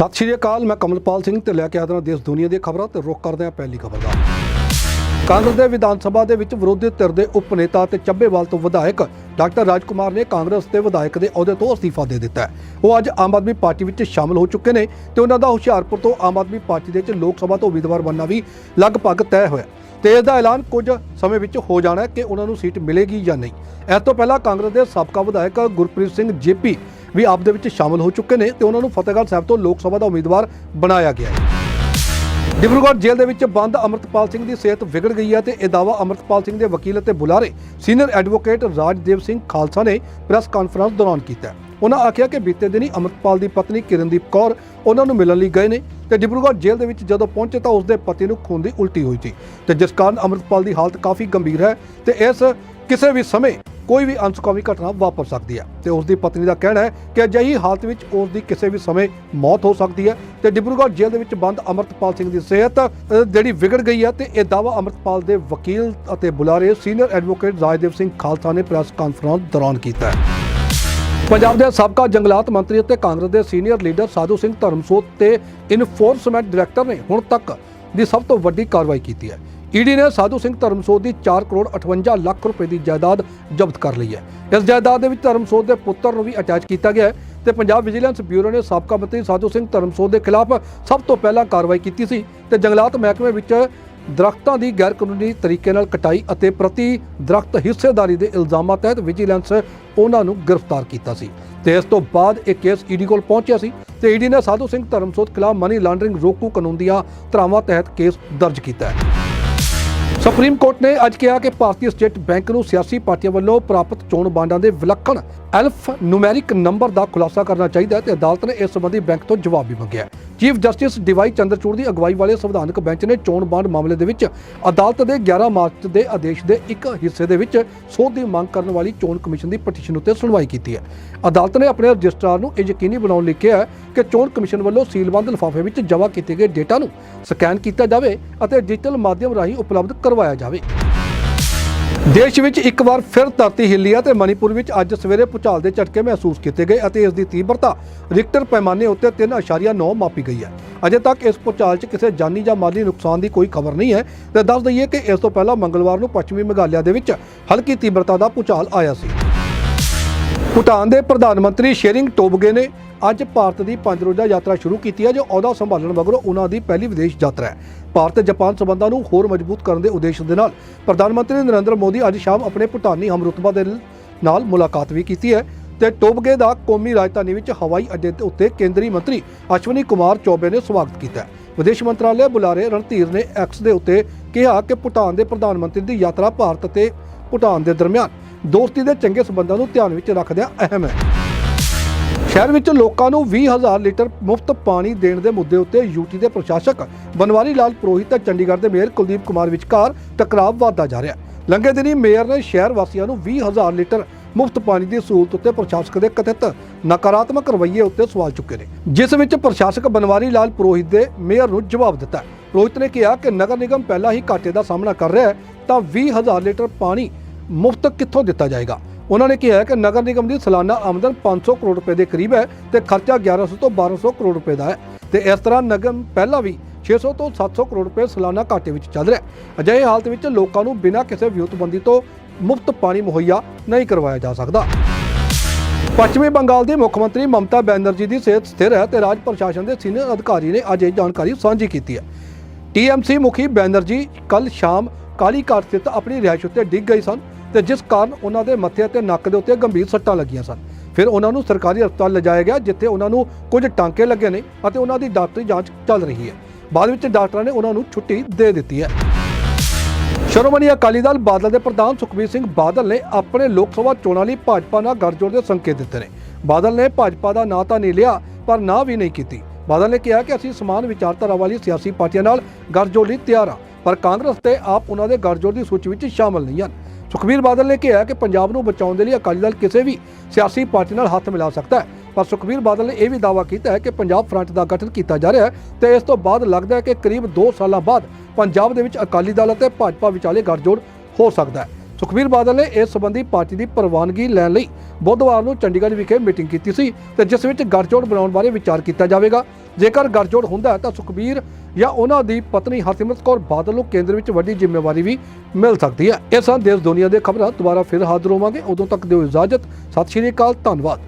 ਸਤਿ ਸ਼੍ਰੀ ਅਕਾਲ, ਮੈਂ ਕਮਲਪਾਲ ਸਿੰਘ ਤੇ ਲੈ ਕੇ ਆਦਰਾਂ ਦੇਸ਼ ਦੁਨੀਆ ਦੀਆਂ ਖਬਰਾਂ ਤੇ ਰੁਕ ਕਰਦੇ ਹਾਂ ਪਹਿਲੀ ਖਬਰ ਦਾ। ਕਾਂਗਰਸ ਦੇ ਵਿਧਾਨ ਸਭਾ ਦੇ ਵਿੱਚ ਵਿਰੋਧੀ ਧਿਰ ਦੇ ਉਪ ਨੇਤਾ ਤੇ ਚੱਬੇਵਾਲ ਤੋਂ ਵਿਧਾਇਕ ਡਾਕਟਰ ਰਾਜਕੁਮਾਰ ਨੇ ਕਾਂਗਰਸ ਦੇ ਵਿਧਾਇਕ ਦੇ ਅਹੁਦੇ ਤੋਂ ਅਸਤੀਫਾ ਦੇ ਦਿੱਤਾ ਹੈ। ਉਹ ਅੱਜ ਆਮ ਆਦਮੀ ਪਾਰਟੀ ਵਿੱਚ ਸ਼ਾਮਲ ਹੋ ਚੁੱਕੇ ਨੇ ਤੇ ਉਹਨਾਂ ਦਾ ਹੁਸ਼ਿਆਰਪੁਰ ਤੋਂ ਆਮ ਆਦਮੀ ਪਾਰਟੀ ਦੇ ਵਿੱਚ ਲੋਕ ਸਭਾ ਤੋਂ ਉਮੀਦਵਾਰ ਬਣਨਾ ਵੀ ਲਗਭਗ ਤੈਅ ਹੋਇਆ ਤੇ ਇਸ ਦਾ ਐਲਾਨ ਕੁਝ ਸਮੇਂ ਵਿੱਚ ਹੋ ਜਾਣਾ ਹੈ ਕਿ ਉਹਨਾਂ ਨੂੰ ਸੀਟ ਮਿਲੇਗੀ ਜਾਂ ਨਹੀਂ। ਇਸ ਤੋਂ ਪਹਿਲਾਂ ਕਾਂਗਰਸ ਦੇ ਸਾਬਕਾ ਵਿਧਾਇਕ ਗੁਰਪ੍ਰੀਤ ਸਿੰਘ ਜੇਪੀ ਵੀ ਆਪ ਦੇ ਵਿੱਚ ਸ਼ਾਮਲ ਹੋ ਚੁੱਕੇ ਨੇ ਤੇ ਉਹਨਾਂ ਨੂੰ ਫਤਿਹਗੜ੍ਹ ਸਾਹਿਬ ਤੋਂ ਲੋਕ ਸਭਾ ਦਾ ਉਮੀਦਵਾਰ ਬਣਾਇਆ ਗਿਆ ਹੈ। ਡਿਬਰੂਗੜ੍ਹ ਜੇਲ੍ਹ ਦੇ ਵਿੱਚ ਬੰਦ ਅਮਰਤਪਾਲ ਸਿੰਘ ਦੀ ਸਿਹਤ ਵਿਗੜ ਗਈ ਹੈ ਤੇ ਇਹ ਦਾਵਾ ਅਮਰਤਪਾਲ ਸਿੰਘ ਦੇ ਵਕੀਲ ਅਤੇ ਬੁਲਾਰੇ, ਸੀਨੀਅਰ ਐਡਵੋਕੇਟ ਰਾਜਦੇਵ ਸਿੰਘ ਖਾਲਸਾ ਨੇ ਪ੍ਰੈਸ ਕਾਨਫਰੰਸ ਦੌਰਾਨ ਕੀਤਾ ਉਹਨਾਂ ਆਖਿਆ ਕਿ ਬੀਤੇ ਦਿਨੀ ਅਮਰਤਪਾਲ ਦੀ ਪਤਨੀ ਕਿਰਨਦੀਪ ਕੌਰ ਉਹਨਾਂ ਨੂੰ ਮਿਲਣ ਲਈ ਗਏ ਨੇ ਤੇ ਡਿਬਰੂਗੜ੍ਹ ਜੇਲ੍ਹ ਦੇ ਵਿੱਚ ਜਦੋਂ ਪਹੁੰਚੇ ਤਾਂ ਉਸਦੇ ਪਤੀ ਨੂੰ ਖੂਨ ਦੀ ਉਲਟੀ ਹੋਈ ਸੀ ਤੇ ਜਿਸ ਕਾਰਨ ਅਮਰਤਪਾਲ ਦੀ ਹਾਲਤ ਕਾਫੀ ਗੰਭੀਰ ਹੈ ਤੇ ਇਸ ਕਿਸੇ ਵੀ ਸਮੇਂ ਕੋਈ ਵੀ ਅਨਸੁਖਾਵੀ ਘਟਨਾ ਵਾਪਰ ਸਕਦੀ ਹੈ। ਤੇ ਉਸ ਦੀ ਪਤਨੀ ਦਾ ਕਹਿਣਾ ਹੈ ਕਿ ਅਜਿਹੀ ਹਾਲਤ ਵਿੱਚ ਉਸ ਦੀ ਕਿਸੇ ਵੀ ਸਮੇਂ ਮੌਤ ਹੋ ਸਕਦੀ ਹੈ। ਤੇ ਡਿਬਰੂਗੜ੍ਹ ਜੇਲ੍ਹ ਦੇ ਵਿੱਚ ਬੰਦ ਅਮਰਤਪਾਲ ਸਿੰਘ ਦੀ ਸਿਹਤ ਜਿਹੜੀ ਵਿਗੜ ਗਈ ਹੈ ਤੇ ਇਹ ਦਾਵਾ ਅਮਰਤਪਾਲ ਦੇ ਵਕੀਲ ਅਤੇ ਬੁਲਾਰੇ ਸੀਨੀਅਰ ਐਡਵੋਕੇਟ ਰਾਜਦੇਵ ਸਿੰਘ ਖਾਲਸਾ ਨੇ ਪ੍ਰੈਸ ਕਾਨਫਰੰਸ ਦੌਰਾਨ ਕੀਤਾ ਹੈ। ਪੰਜਾਬ ਦੇ ਸਾਬਕਾ ਜੰਗਲਾਤ ਮੰਤਰੀ ਅਤੇ ਕਾਂਗਰਸ ਦੇ ਸੀਨੀਅਰ ਲੀਡਰ ਸਾਧੂ ਸਿੰਘ ਧਰਮਸੋਤ ਤੇ ਇਨਫੋਰਸਮੈਂਟ ਡਾਇਰੈਕਟਰ ਨੇ ਹੁਣ ਤੱਕ ਦੀ ਸਭ ਤੋਂ ਵੱਡੀ ਕਾਰਵਾਈ ਕੀਤੀ ਹੈ। ਈਡੀ ਨੇ ਸਾਧੂ ਸਿੰਘ ਧਰਮਸੋਤ ਦੀ 4 ਕਰੋੜ 58 ਲੱਖ ਰੁਪਏ ਦੀ ਜਾਇਦਾਦ ਜ਼ਬਤ ਕਰ ਲਈ ਹੈ। ਇਸ ਜਾਇਦਾਦ ਦੇ ਵਿੱਚ ਧਰਮਸੋਤ ਦੇ ਪੁੱਤਰ ਨੂੰ ਵੀ ਅਟੈਚ ਕੀਤਾ ਗਿਆ ਹੈ ਤੇ ਪੰਜਾਬ ਵਿਜੀਲੈਂਸ ਬਿਊਰੋ ਨੇ ਸਾਬਕਾ ਮੰਤਰੀ ਸਾਧੂ ਸਿੰਘ ਧਰਮਸੋਤ ਦੇ ਖਿਲਾਫ ਸਭ ਤੋਂ ਪਹਿਲਾਂ ਕਾਰਵਾਈ ਕੀਤੀ ਸੀ ਤੇ ਜੰਗਲਾਤ ਮਹਿਕਮੇ ਵਿੱਚ ਦਰਖਤਾਂ ਦੀ ਗੈਰ ਕਾਨੂੰਨੀ ਤਰੀਕੇ ਨਾਲ ਕਟਾਈ ਅਤੇ ਪ੍ਰਤੀ ਦਰਖਤ ਹਿੱਸੇਦਾਰੀ ਦੇ ਇਲਜ਼ਾਮਾਂ ਤਹਿਤ ਵਿਜੀਲੈਂਸ ਉਹਨਾਂ ਨੂੰ ਗ੍ਰਿਫਤਾਰ ਕੀਤਾ ਸੀ। ਤੇ ਇਸ ਤੋਂ ਬਾਅਦ ਇਹ ਕੇਸ ਈਡੀ ਕੋਲ ਪਹੁੰਚਿਆ ਸੀ ਤੇ ਈਡੀ ਨੇ ਸਾਧੂ ਸਿੰਘ ਧਰਮਸੋਤ ਖਿਲਾਫ ਮਨੀ ਲਾਂਡਰਿੰਗ ਰੋਕੂ ਕਾਨੂੰਨ ਦੀਆਂ ਧਾਰਾਵਾਂ ਤਹਿਤ ਕੇਸ ਦਰਜ ਕੀਤਾ ਹੈ। ਸੁਪਰੀਮ ਕੋਰਟ ਨੇ ਅੱਜ ਕਿਹਾ ਕਿ ਭਾਰਤੀ ਸਟੇਟ ਬੈਂਕ ਨੂੰ ਸਿਆਸੀ ਪਾਰਟੀਆਂ ਵੱਲੋਂ ਪ੍ਰਾਪਤ ਚੋਣ ਬਾਂਡਾਂ ਦੇ ਵਿਲੱਖਣ ਐਲਫ ਨੂਮੈਰਿਕ ਨੰਬਰ ਦਾ ਖੁਲਾਸਾ ਕਰਨਾ ਚਾਹੀਦਾ ਹੈ ਤੇ ਅਦਾਲਤ ਨੇ ਇਸ ਸੰਬੰਧੀ ਬੈਂਕ ਤੋਂ ਜਵਾਬ ਵੀ ਮੰਗਿਆ ਚੀਫ ਜਸਟਿਸ ਡਿਵਾਈ ਚੰਦਰਚੂੜ ਦੀ ਅਗਵਾਈ ਵਾਲੇ ਸੰਵਿਧਾਨਕ ਬੈਂਚ ਨੇ ਚੋਣ ਬਾਂਡ ਮਾਮਲੇ ਦੇ ਵਿੱਚ ਅਦਾਲਤ ਦੇ 11 ਮਾਰਚ ਦੇ ਆਦੇਸ਼ ਦੇ ਇੱਕ ਹਿੱਸੇ ਦੇ ਵਿੱਚ ਸੋਧ ਦੀ ਮੰਗ ਕਰਨ ਵਾਲੀ ਚੋਣ ਕਮਿਸ਼ਨ ਦੀ ਪਟੀਸ਼ਨ ਉੱਤੇ ਸੁਣਵਾਈ ਕੀਤੀ ਹੈ। ਅਦਾਲਤ ਨੇ ਆਪਣੇ ਰਜਿਸਟਰਾਰ ਨੂੰ ਇਹ ਯਕੀਨੀ ਬਣਾਉਣ ਲਈ ਕਿਹਾ ਕਿ ਚੋਣ ਕਮਿਸ਼ਨ ਵੱਲੋਂ ਸੀਲਬੰਦ ਲਿਫਾਫੇ ਵਿੱਚ ਜਮ੍ਹਾਂ ਕੀਤੇ ਗਏ ਡੇਟਾ ਨੂੰ ਸਕੈਨ ਕੀਤਾ ਜਾਵੇ ਅਤੇ ਡਿਜੀਟਲ ਮਾਧਿਅਮ ਰਾਹੀਂ ਉਪਲਬਧ ਕਰਵਾਇਆ ਜਾਵੇ। ਦੇਸ਼ ਵਿੱਚ ਇੱਕ ਵਾਰ ਫਿਰ ਧਰਤੀ ਹਿੱਲੀ ਹੈ ਤੇ ਮਣੀਪੁਰ ਵਿੱਚ ਅੱਜ ਸਵੇਰੇ ਭੂਚਾਲ ਦੇ ਝਟਕੇ ਮਹਿਸੂਸ ਕੀਤੇ ਗਏ ਅਤੇ ਇਸ ਦੀ ਤੀਬਰਤਾ ਰਿਕਟਰ ਪੈਮਾਨੇ ਉੱਤੇ 3.9 ਮਾਪੀ ਗਈ ਹੈ। ਅਜੇ ਤੱਕ ਇਸ ਭੂਚਾਲ 'ਚ ਕਿਸੇ ਜਾਨੀ ਜਾਂ ਮਾਲੀ ਨੁਕਸਾਨ ਦੀ ਕੋਈ ਖਬਰ ਨਹੀਂ ਹੈ ਤੇ ਦੱਸ ਦਈਏ ਕਿ ਇਸ ਤੋਂ ਪਹਿਲਾਂ ਮੰਗਲਵਾਰ ਨੂੰ ਪੱਛਮੀ ਮੇਘਾਲਿਆ ਦੇ ਵਿੱਚ ਹਲਕੀ ਤੀਬਰਤਾ ਦਾ ਭੂਚਾਲ ਆਇਆ ਸੀ। ਭੂਟਾਨ ਦੇ ਪ੍ਰਧਾਨ ਮੰਤਰੀ ਸ਼ੇਰਿੰਗ ਟੋਬਗੇ ਨੇ ਅੱਜ ਭਾਰਤ ਦੀ ਪੰਜ ਰੋਜ਼ਾ ਯਾਤਰਾ ਸ਼ੁਰੂ ਕੀਤੀ ਹੈ, ਜੋ ਅਹੁਦਾ ਸੰਭਾਲਣ ਮਗਰੋਂ ਉਹਨਾਂ ਦੀ ਪਹਿਲੀ ਵਿਦੇਸ਼ ਯਾਤਰਾ ਹੈ। ਭਾਰਤ ਜਾਪਾਨ ਸਬੰਧਾਂ ਨੂੰ ਹੋਰ ਮਜ਼ਬੂਤ ਕਰਨ ਦੇ ਉਦੇਸ਼ ਦੇ ਨਾਲ ਪ੍ਰਧਾਨ ਮੰਤਰੀ ਨਰਿੰਦਰ ਮੋਦੀ ਅੱਜ ਸ਼ਾਮ ਆਪਣੇ ਭੂਟਾਨੀ ਹਮਰੁਤਬਾ ਦੇ ਨਾਲ ਮੁਲਾਕਾਤ ਵੀ ਕੀਤੀ ਹੈ ਤੇ ਟੋਬਗੇ ਦਾ ਕੌਮੀ ਰਾਜਧਾਨੀ ਵਿੱਚ ਹਵਾਈ ਅੱਡੇ ਦੇ ਉੱਤੇ ਕੇਂਦਰੀ ਮੰਤਰੀ ਅਸ਼ਵਨੀ ਕੁਮਾਰ ਚੌਬੇ ਨੇ ਸਵਾਗਤ ਕੀਤਾ ਵਿਦੇਸ਼ ਮੰਤਰਾਲੇ ਬੁਲਾਰੇ ਰਣਧੀਰ ਨੇ ਐਕਸ ਦੇ ਉੱਤੇ ਕਿਹਾ ਕਿ ਭੂਟਾਨ ਦੇ ਪ੍ਰਧਾਨ ਮੰਤਰੀ ਦੀ ਯਾਤਰਾ ਭਾਰਤ ਅਤੇ ਭੂਟਾਨ ਦੇ ਦਰਮਿਆਨ ਦੋਸਤੀ ਦੇ ਚੰਗੇ ਸਬੰਧਾਂ ਨੂੰ ਧਿਆਨ ਵਿੱਚ ਰੱਖਦਿਆਂ ਅਹਿਮ ਹੈ। ਸ਼ਹਿਰ ਵਿੱਚ ਲੋਕਾਂ ਨੂੰ 20000 ਲੀਟਰ ਮੁਫਤ ਪਾਣੀ ਦੇਣ ਦੇ ਮੁੱਦੇ ਉੱਤੇ ਯੂਟੀ ਦੇ ਪ੍ਰਸ਼ਾਸਕ ਬਨਵਾਰੀ ਲਾਲ ਪੁਰੋਹਿਤ ਤੇ ਚੰਡੀਗੜ੍ਹ ਦੇ ਮੇਅਰ ਕੁਲਦੀਪ ਕੁਮਾਰ ਵਿਚਕਾਰ ਟਕਰਾਅ ਵਧਦਾ ਜਾ ਰਿਹਾ ਲੰਘੇ ਦਿਨੀ ਮੇਅਰ ਨੇ ਸ਼ਹਿਰ ਵਾਸੀਆਂ ਨੂੰ 20000 ਲੀਟਰ ਮੁਫਤ ਪਾਣੀ ਦੀ ਸਹੂਲਤ ਉੱਤੇ ਪ੍ਰਸ਼ਾਸਕ ਦੇ ਕਥਿਤ ਨਕਾਰਾਤਮਕ ਰਵੱਈਏ ਉੱਤੇ ਸਵਾਲ ਚੁੱਕੇ ਨੇ, ਜਿਸ ਵਿੱਚ ਪ੍ਰਸ਼ਾਸਕ ਬਨਵਾਰੀ ਲਾਲ ਪੁਰੋਹਿਤ ਦੇ ਮੇਅਰ ਨੂੰ ਜਵਾਬ ਦਿੱਤਾ ਪੁਰੋਹਿਤ ਨੇ ਕਿਹਾ ਕਿ ਨਗਰ ਨਿਗਮ ਪਹਿਲਾਂ ਹੀ ਘਾਟੇ ਦਾ ਸਾਹਮਣਾ ਕਰ ਰਿਹਾ ਹੈ, ਤਾਂ 20000 ਲੀਟਰ ਪਾਣੀ ਮੁਫਤ ਕਿੱਥੋਂ ਦਿੱਤਾ ਜਾਏਗਾ? ਉਹਨਾਂ ਨੇ ਕਿਹਾ ਕਿ ਨਗਰ ਨਿਗਮ ਦੀ ਸਾਲਾਨਾ ਆਮਦਨ 500 ਕਰੋੜ ਰੁਪਏ ਦੇ ਕਰੀਬ ਹੈ ਤੇ ਖਰਚਾ 1100 ਤੋਂ 1200 ਕਰੋੜ ਰੁਪਏ ਦਾ ਹੈ। ਤੇ ਇਸ ਤਰ੍ਹਾਂ ਨਿਗਮ ਪਹਿਲਾਂ ਵੀ 600 ਤੋਂ 700 ਕਰੋੜ ਰੁਪਏ ਸਾਲਾਨਾ ਘਾਟੇ ਵਿੱਚ ਚੱਲ ਰਿਹਾ ਹੈ। ਅਜਿਹੇ ਹਾਲਤ ਵਿੱਚ ਲੋਕਾਂ ਨੂੰ ਬਿਨਾਂ ਕਿਸੇ ਵਿਉਂਤਬੰਦੀ ਤੋਂ ਮੁਫਤ ਪਾਣੀ ਮੁਹੱਈਆ ਨਹੀਂ ਕਰਵਾਇਆ ਜਾ ਸਕਦਾ। ਪੱਛਮੀ ਬੰਗਾਲ ਦੀ ਮੁੱਖ ਮੰਤਰੀ ਮਮਤਾ ਬੈਨਰਜੀ ਦੀ ਸਿਹਤ ਸਥਿਰ ਹੈ ਤੇ ਰਾਜ ਪ੍ਰਸ਼ਾਸਨ ਦੇ ਸੀਨੀਅਰ ਅਧਿਕਾਰੀ ਨੇ ਅੱਜ ਇਹ ਜਾਣਕਾਰੀ ਸਾਂਝੀ ਕੀਤੀ ਹੈ। ਟੀਐਮਸੀ ਮੁਖੀ ਬੈਨਰਜੀ ਕੱਲ ਸ਼ਾਮ ਕਾਲੀ ਘਾਟ ਸਥਿਤ ਆਪਣੀ ਰਿਹਾਇਸ਼ ਉੱਤੇ ਡਿੱਗ ਗਈ ਸਨ। ਤੇ ਜਿਸ ਕਾਰਨ ਉਹਨਾਂ ਦੇ ਮੱਥੇ ਅਤੇ ਨੱਕ ਦੇ ਉੱਤੇ ਗੰਭੀਰ ਸੱਟਾਂ ਲੱਗੀਆਂ ਸਨ। ਫਿਰ ਉਹਨਾਂ ਨੂੰ ਸਰਕਾਰੀ ਹਸਪਤਾਲ ਲਿਜਾਇਆ ਗਿਆ, ਜਿੱਥੇ ਉਹਨਾਂ ਨੂੰ ਕੁਝ ਟਾਂਕੇ ਲੱਗੇ ਨੇ ਅਤੇ ਉਹਨਾਂ ਦੀ ਡਾਕਟਰੀ ਜਾਂਚ ਚੱਲ ਰਹੀ ਹੈ। ਬਾਅਦ ਵਿੱਚ ਡਾਕਟਰਾਂ ਨੇ ਉਹਨਾਂ ਨੂੰ ਛੁੱਟੀ ਦੇ ਦਿੱਤੀ ਹੈ। ਸ਼੍ਰੋਮਣੀ ਅਕਾਲੀ ਦਲ ਬਾਦਲ ਦੇ ਪ੍ਰਧਾਨ ਸੁਖਬੀਰ ਸਿੰਘ ਬਾਦਲ ਨੇ ਆਪਣੇ ਲੋਕ ਸਭਾ ਚੋਣਾਂ ਲਈ ਭਾਜਪਾ ਨਾਲ ਗੱਠਜੋੜ ਦੇ ਸੰਕੇਤ ਦਿੱਤੇ ਨੇ। ਬਾਦਲ ਨੇ ਭਾਜਪਾ ਦਾ ਨਾਂ ਤਾਂ ਨਹੀਂ ਲਿਆ, ਪਰ ਨਾ ਵੀ ਨਹੀਂ ਕੀਤੀ। ਬਾਦਲ ਨੇ ਕਿਹਾ ਕਿ ਅਸੀਂ ਸਮਾਨ ਵਿਚਾਰਧਾਰਾ ਵਾਲੀ ਸਿਆਸੀ ਪਾਰਟੀਆਂ ਨਾਲ ਗੱਠਜੋੜ ਲਈ ਤਿਆਰ ਹਾਂ, ਪਰ ਕਾਂਗਰਸ ਤੇ ਆਪ ਉਹਨਾਂ ਦੇ ਗੱਠਜੋੜ ਦੀ ਸੂਚੀ ਵਿੱਚ ਸ਼ਾਮਲ ਨਹੀਂ ਹਨ। ਸੁਖਬੀਰ ਬਾਦਲ ਨੇ ਕਿਹਾ ਕਿ ਪੰਜਾਬ ਨੂੰ ਬਚਾਉਣ ਦੇ ਲਈ ਅਕਾਲੀ ਦਲ ਕਿਸੇ ਵੀ ਸਿਆਸੀ ਪਾਰਟੀ ਨਾਲ ਹੱਥ ਮਿਲਾ ਸਕਦਾ ਹੈ। ਪਰ ਸੁਖਬੀਰ ਬਾਦਲ ਨੇ ਇਹ ਵੀ ਦਾਅਵਾ ਕੀਤਾ ਹੈ ਕਿ ਪੰਜਾਬ ਫਰੰਟ ਦਾ ਗਠਨ ਕੀਤਾ ਜਾ ਰਿਹਾ ਹੈ ਤੇ ਇਸ ਤੋਂ ਬਾਅਦ ਲੱਗਦਾ ਹੈ ਕਿ ਕਰੀਬ 2 ਸਾਲਾਂ ਬਾਅਦ ਪੰਜਾਬ ਦੇ ਵਿੱਚ ਅਕਾਲੀ ਦਲ ਅਤੇ ਭਾਜਪਾ ਵਿਚਾਲੇ ਗੱਠਜੋੜ ਹੋ ਸਕਦਾ ਹੈ। ਸੁਖਬੀਰ ਬਾਦਲ ਨੇ ਇਸ ਸੰਬੰਧੀ ਪਾਰਟੀ ਦੀ ਪ੍ਰਵਾਨਗੀ ਲੈਣ ਲਈ ਬੁੱਧਵਾਰ ਨੂੰ ਚੰਡੀਗੜ੍ਹ ਵਿਖੇ ਮੀਟਿੰਗ ਕੀਤੀ ਸੀ ਤੇ ਜਿਸ ਵਿੱਚ ਗੱਠਜੋੜ ਬਣਾਉਣ ਬਾਰੇ ਵਿਚਾਰ ਕੀਤਾ ਜਾਵੇਗਾ। ਜੇਕਰ ਗੱਠਜੋੜ ਹੁੰਦਾ ਤਾਂ ਸੁਖਬੀਰ ਜਾਂ ਉਹਨਾਂ ਦੀ ਪਤਨੀ ਹਰਸਿਮਰਤ ਕੌਰ ਬਾਦਲ ਨੂੰ ਕੇਂਦਰ ਵਿੱਚ ਵੱਡੀ ਜ਼ਿੰਮੇਵਾਰੀ ਵੀ ਮਿਲ ਸਕਦੀ ਹੈ। ਇਹ ਸਨ ਦੇਸ਼ ਦੁਨੀਆ ਦੇ ਖਬਰਾਂ ਦੁਬਾਰਾ ਫਿਰ ਹਾਜ਼ਰ ਹੋਵਾਂਗੇ। ਉਦੋਂ ਤੱਕ ਦਿਓ ਇਜਾਜ਼ਤ। ਸਤਿ ਸ਼੍ਰੀ ਅਕਾਲ। ਧੰਨਵਾਦ।